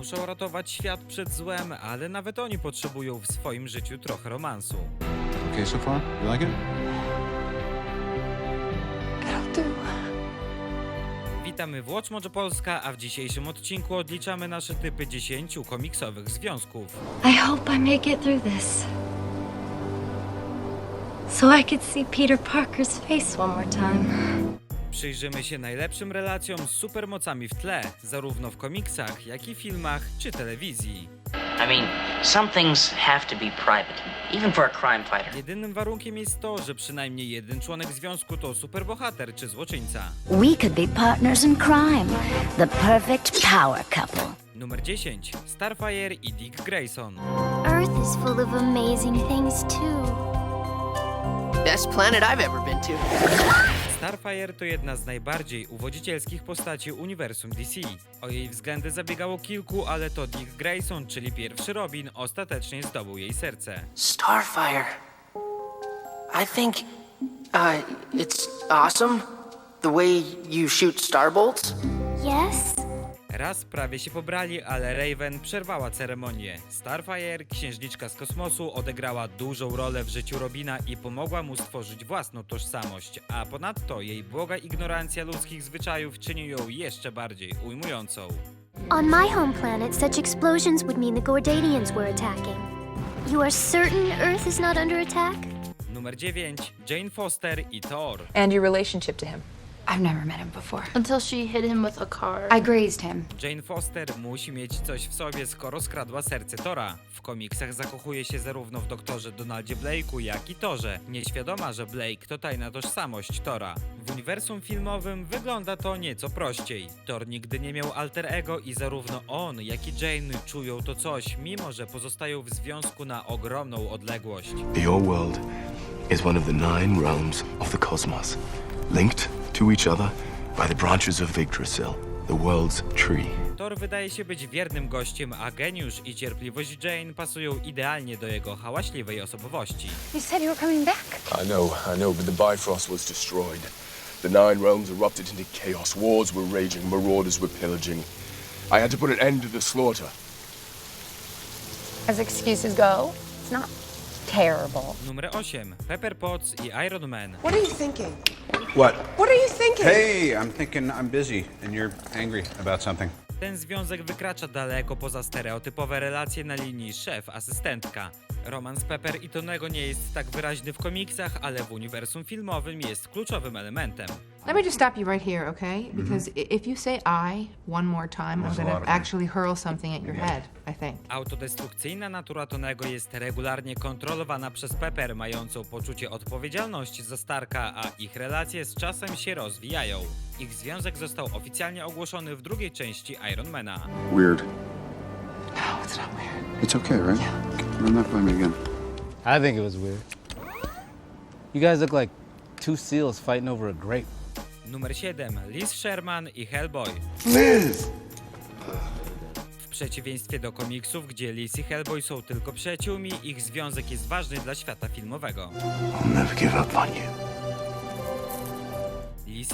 Muszą ratować świat przed złem, ale nawet oni potrzebują w swoim życiu trochę romansu. Okay so far? You like it? Witamy w Watch Mojo Polska, a w dzisiejszym odcinku odliczamy nasze typy 10 komiksowych związków. I hope I make it through this. So I could see Peter Parker's face one more time. Przyjrzymy się najlepszym relacjom z supermocami w tle, zarówno w komiksach, jak i filmach czy telewizji. I mean, some things have to be private, even for a crime fighter. Jedynym warunkiem jest to, że przynajmniej jeden członek związku to superbohater czy złoczyńca. We could be partners in crime. The perfect power couple. Numer 10. Starfire i Dick Grayson. Earth is full of amazing things too. Best planet I've ever been to. Starfire to jedna z najbardziej uwodzicielskich postaci uniwersum DC. O jej względy zabiegało kilku, ale to Dick Grayson, czyli pierwszy Robin, ostatecznie zdobył jej serce. Starfire. I think uh, it's awesome the way you shoot starbolts. Yes? Raz prawie się pobrali, ale Raven przerwała ceremonię. Starfire, księżniczka z kosmosu, odegrała dużą rolę w życiu Robina i pomogła mu stworzyć własną tożsamość, a ponadto jej błoga ignorancja ludzkich zwyczajów czyni ją jeszcze bardziej ujmującą. On my home planet, such explosions would mean the Gordanians were attacking. You are certain Earth is not under attack? Numer 9. Jane Foster i Thor. and your relationship to him. I've never met him before. Until she hit him with a car. I grazed him. Jane Foster musi mieć coś w sobie, skoro skradła serce Tora. W komiksach zakochuje się zarówno w doktorze Donaldzie Blake'u, jak i Torze, nieświadoma, że Blake to tajna tożsamość Tora. W uniwersum filmowym wygląda to nieco prościej. Thor nigdy nie miał alter ego i zarówno on, jak i Jane czują to coś, mimo że pozostają w związku na ogromną odległość. Your world is one of the nine realms of the cosmos, linked to each other by the branches of Yggdrasil, the world's tree. Thor wydaje się być wiernym gościem, a geniusz i cierpliwość Jane pasują idealnie do jego hałaśliwej osobowości. You said you were coming back. I know, I know, but the Bifrost was destroyed. The nine realms erupted into chaos. Wars were raging, marauders were pillaging. I had to put an end to the slaughter. As excuses go, it's not terrible. Numer 8. Pepper Potts i Iron Man. What are you thinking? What? What are you thinking? Hey, I'm thinking I'm busy and you're angry about something. Ten związek wykracza daleko poza stereotypowe relacje na linii szef-asystentka. Romans Pepper i Tonego nie jest tak wyraźny w komiksach, ale w uniwersum filmowym jest kluczowym elementem. Let me just stop you right here, okay? Because if you say I one more time, I'm gonna actually hurl something at your head, I think. Autodestrukcyjna natura Tonego jest regularnie kontrolowana przez Pepper, mającą poczucie odpowiedzialności za Starka, a ich relacje z czasem się rozwijają. Ich związek został oficjalnie ogłoszony w drugiej części Ironmana. Weird. No, it's not weird. It's okay, right? Run that by me again. I think it was weird. You guys look like two seals fighting over a grape. Numer 7. Liz Sherman i Hellboy. Liz! W przeciwieństwie do komiksów, gdzie Liz i Hellboy są tylko przyjaciółmi, ich związek jest ważny dla świata filmowego. I'll never give up on you.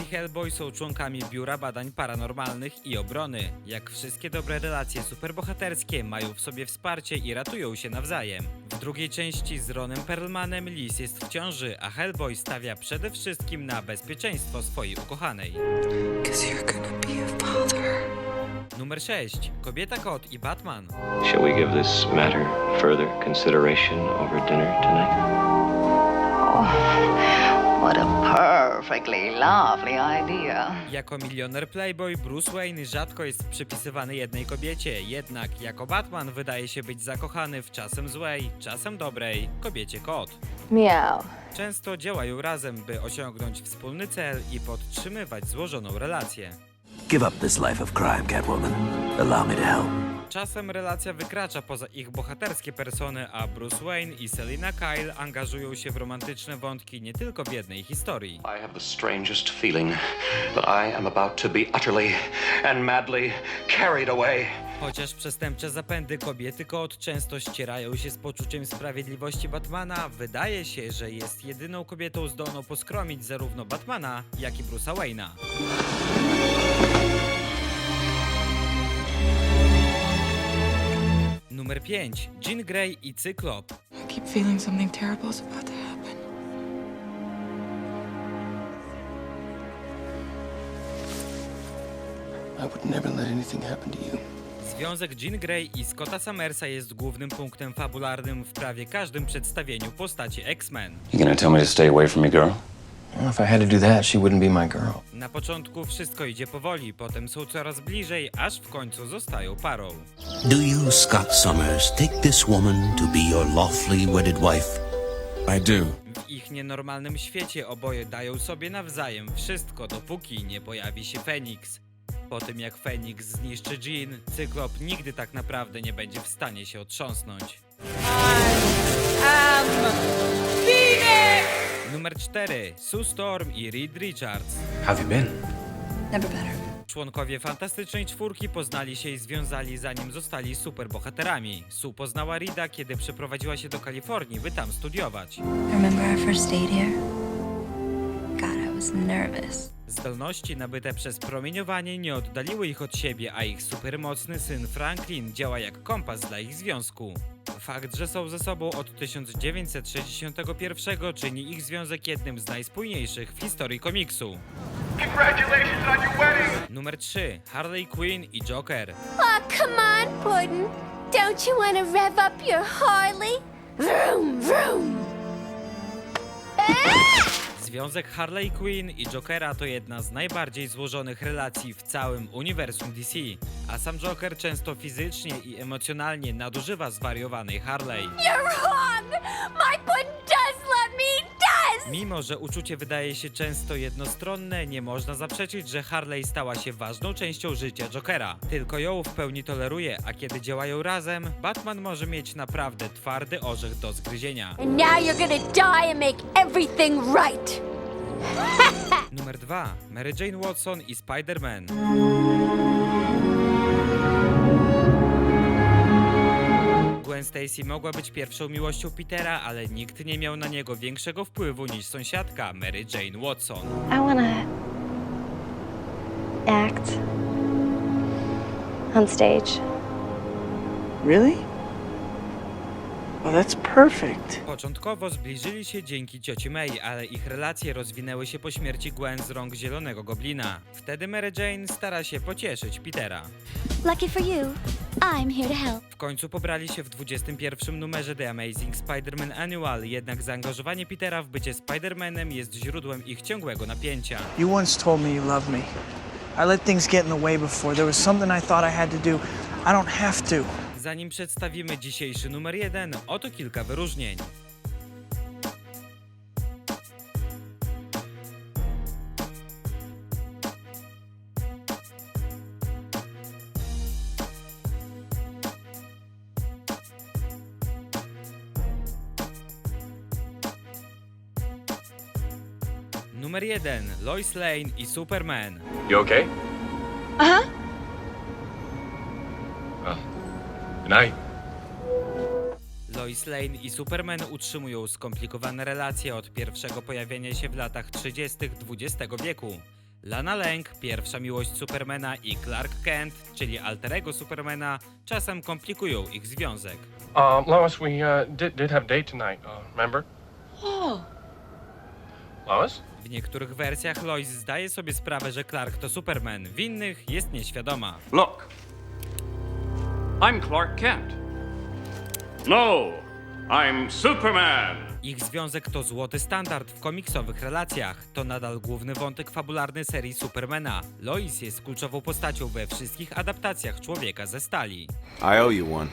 Hellboy są członkami Biura Badań Paranormalnych i Obrony. Jak wszystkie dobre relacje superbohaterskie, mają w sobie wsparcie i ratują się nawzajem. W drugiej części z Ronem Perlmanem Liz jest w ciąży, a Hellboy stawia przede wszystkim na bezpieczeństwo swojej ukochanej. Numer 6. Kobieta Kot i Batman. Shall we give this matter further consideration over dinner tonight? What a perfectly lovely idea. Jako milioner Playboy, Bruce Wayne rzadko jest przypisywany jednej kobiecie, jednak jako Batman wydaje się być zakochany w czasem złej, czasem dobrej kobiecie Kot. Meow. Często działają razem, by osiągnąć wspólny cel i podtrzymywać złożoną relację. Give up this life of crime, Catwoman. Allow me to help. Czasem relacja wykracza poza ich bohaterskie persony, a Bruce Wayne i Selina Kyle angażują się w romantyczne wątki nie tylko w jednej historii. I have the strangest feeling that I am about to be utterly and madly carried away. Chociaż przestępcze zapędy kobiety kot często ścierają się z poczuciem sprawiedliwości Batmana, wydaje się, że jest jedyną kobietą zdolną poskromić zarówno Batmana, jak i Bruce'a Wayne'a. Numer 5. Jean Grey i Cyklop. I keep feeling something terrible is about to happen. I would never let anything happen to you. Związek Jean Grey i Scotta Summersa jest głównym punktem fabularnym w prawie każdym przedstawieniu postaci X-Men. You gonna tell me to stay away from your girl? Well, if I had to do that, she wouldn't be my girl. Na początku wszystko idzie powoli, potem są coraz bliżej, aż w końcu zostają parą. Do you, Scott Summers, take this woman to be your lawfully wedded wife? I do. W ich nienormalnym świecie oboje dają sobie nawzajem wszystko, dopóki nie pojawi się Feniks. Po tym jak Feniks zniszczy Jean, Cyklop nigdy tak naprawdę nie będzie w stanie się otrząsnąć. Numer 4. Sue Storm i Reed Richards. Have you been? Never better. Członkowie Fantastycznej Czwórki poznali się i związali zanim zostali superbohaterami. Sue poznała Reeda, kiedy przeprowadziła się do Kalifornii, by tam studiować. Remember our first date here? Was nervous. Zdolności nabyte przez promieniowanie nie oddaliły ich od siebie, a ich supermocny syn Franklin działa jak kompas dla ich związku. Fakt, że są ze sobą od 1961 czyni ich związek jednym z najspójniejszych w historii komiksu. Numer 3. Harley Quinn i Joker. Oh, come on, Puddin'. Don't you want to rev up your Harley? Vroom, vroom. Związek Harley Quinn i Jokera to jedna z najbardziej złożonych relacji w całym uniwersum DC, a sam Joker często fizycznie i emocjonalnie nadużywa zwariowanej Harley. You're wrong! My Mimo, że uczucie wydaje się często jednostronne, nie można zaprzeczyć, że Harley stała się ważną częścią życia Jokera. Tylko ją w pełni toleruje, a kiedy działają razem, Batman może mieć naprawdę twardy orzech do zgryzienia. And now you're gonna die and make everything right. Numer 2. Mary Jane Watson i Spider-Man. Stacy mogła być pierwszą miłością Petera, ale nikt nie miał na niego większego wpływu niż sąsiadka Mary Jane Watson. I wanna act on stage. Really? Well, that's perfect. Początkowo zbliżyli się dzięki cioci May, ale ich relacje rozwinęły się po śmierci Gwen z rąk Zielonego Goblina. Wtedy Mary Jane stara się pocieszyć Petera. Lucky for you, I'm here to help. W końcu pobrali się w 21 numerze The Amazing Spider-Man Annual, jednak zaangażowanie Petera w bycie Spider-Manem jest źródłem ich ciągłego napięcia. You once told me you love me. I let things get in the way before. There was something I thought I had to do. I don't have to. Zanim przedstawimy dzisiejszy numer 1, oto kilka wyróżnień. Numer 1. Lois Lane i Superman. You okay? Uh huh. Well, good night. Lois Lane i Superman utrzymują skomplikowane relacje od pierwszego pojawienia się w latach 30. XX wieku. Lana Lang, pierwsza miłość Supermana i Clark Kent, czyli alterego Supermana, czasem komplikują ich związek. Um, Lois, we uh, did, did have date tonight, uh, remember? Oh. Lois? W niektórych wersjach Lois zdaje sobie sprawę, że Clark to Superman, w innych jest nieświadoma. Look, I'm Clark Kent. No, I'm Superman. Ich związek to złoty standard w komiksowych relacjach. To nadal główny wątek fabularny serii Supermana. Lois jest kluczową postacią we wszystkich adaptacjach Człowieka ze Stali. I owe you one.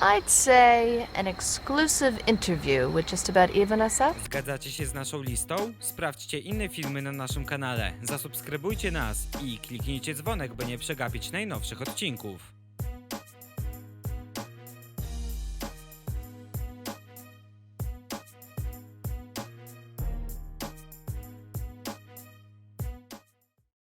I'd say an exclusive interview would just about even us up. Zgadzacie się z naszą listą? Sprawdźcie inne filmy na naszym kanale, zasubskrybujcie nas i kliknijcie dzwonek, by nie przegapić najnowszych odcinków.